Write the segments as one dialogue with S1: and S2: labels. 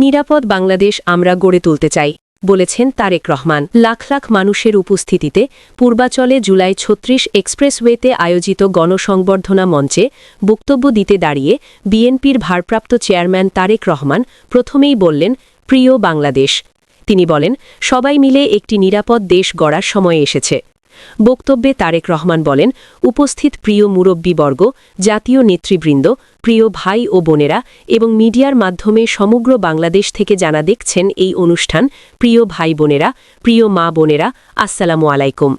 S1: নিরাপদ বাংলাদেশ আমরা গড়ে তুলতে চাই, বলেছেন তারেক রহমান। লাখ লাখ মানুষের উপস্থিতিতে পূর্বাচলে জুলাই ছত্রিশ এক্সপ্রেসওয়েতে আয়োজিত গণসংবর্ধনা মঞ্চে বক্তব্য দিতে দাঁড়িয়ে বিএনপির ভারপ্রাপ্ত চেয়ারম্যান তারেক রহমান প্রথমেই বললেন, প্রিয় বাংলাদেশ। তিনি বলেন, সবাই মিলে একটি নিরাপদ দেশ গড়ার সময় এসেছে। বক্তব্যে তারেক রহমান বলেন, উপস্থিত প্রিয় মুরব্বীবর্গ, জাতীয় নেতৃবৃন্দ, প্রিয় ভাই ও বোনেরা এবং মিডিয়ার মাধ্যমে সমগ্র বাংলাদেশ থেকে জানা দেখছেন এই অনুষ্ঠান, প্রিয় ভাই বোনেরা, প্রিয় মা বোনেরা, আসসালামু আলাইকুম।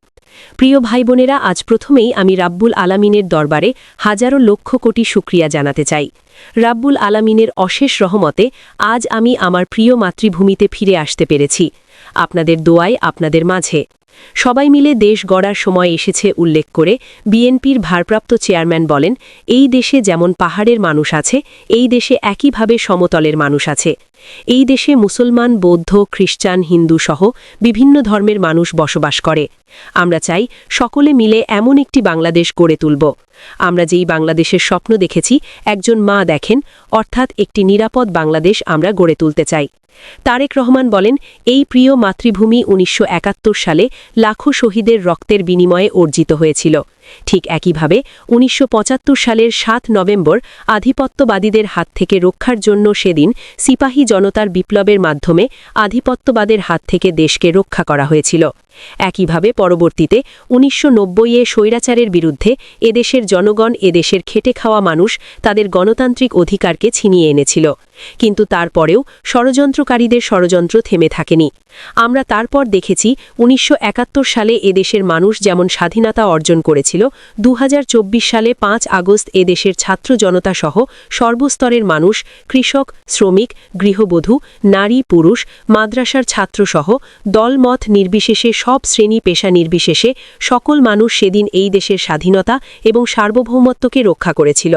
S1: প্রিয় ভাই বোনেরা, আজ প্রথমেই আমি রাব্বুল আলামিনের দরবারে হাজারো লক্ষ কোটি শুক্রিয়া জানাতে চাই। রাব্বুল আলামিনের অশেষ রহমতে আজ আমি আমার প্রিয় মাতৃভূমিতে ফিরে আসতে পেরেছি। আপনাদের দোয়ায় আপনাদের মাঝে। সবাই মিলে দেশ গড়ার সময় এসেছে উল্লেখ করে বিএনপির ভারপ্রাপ্ত চেয়ারম্যান বলেন, এই দেশে যেমন পাহাড়ের মানুষ আছে, এই দেশে একইভাবে সমতলের মানুষ আছে। এই দেশে মুসলমান, বৌদ্ধ, খ্রিস্টান, হিন্দু সহ বিভিন্ন ধর্মের মানুষ বসবাস করে। আমরা চাই সকলে মিলে এমন একটি বাংলাদেশ গড়ে তুলব। আমরা যেই বাংলাদেশের স্বপ্ন দেখেছি, একজন মা দেখেন, অর্থাৎ একটি নিরাপদ বাংলাদেশ আমরা গড়ে তুলতে চাই। তারেক রহমান বলেন, এই প্রিয় মাতৃভূমি উনিশশো একাত্তর সালে লাখো শহীদের রক্তের বিনিময়ে অর্জিত হয়েছিল। ঠিক একইভাবে উনিশশো পঁচাত্তর সালের সাত নভেম্বর আধিপত্যবাদীদের হাত থেকে রক্ষার জন্য সেদিন সিপাহী জনতার বিপ্লবের মাধ্যমে আধিপত্যবাদের হাত থেকে দেশকে রক্ষা করা হয়েছিল। একইভাবে পরবর্তীতে উনিশশো নব্বইয়ে স্বৈরাচারের বিরুদ্ধে এদেশের জনগণ এদেশের খেটে খাওয়া মানুষ তাদের গণতান্ত্রিক অধিকারকে ছিনিয়ে এনেছিল। কিন্তু তারপরেও ষড়যন্ত্রকারীদের ষড়যন্ত্র থেমে থাকেনি। আমরা তারপর দেখেছি উনিশশো একাত্তর সালে এদেশের মানুষ যেমন স্বাধীনতা অর্জন করেছিল দু সালে পাঁচ আগস্ট এ দেশের ছাত্র জনতা সহ সর্বস্তরের মানুষ, কৃষক, শ্রমিক, গৃহবধূ, নারী, পুরুষ, মাদ্রাসার ছাত্রসহ দলমত নির্বিশেষে সব শ্রেণি পেশা নির্বিশেষে সকল মানুষ সেদিন এই দেশের স্বাধীনতা এবং সার্বভৌমত্বকে রক্ষা করেছিল।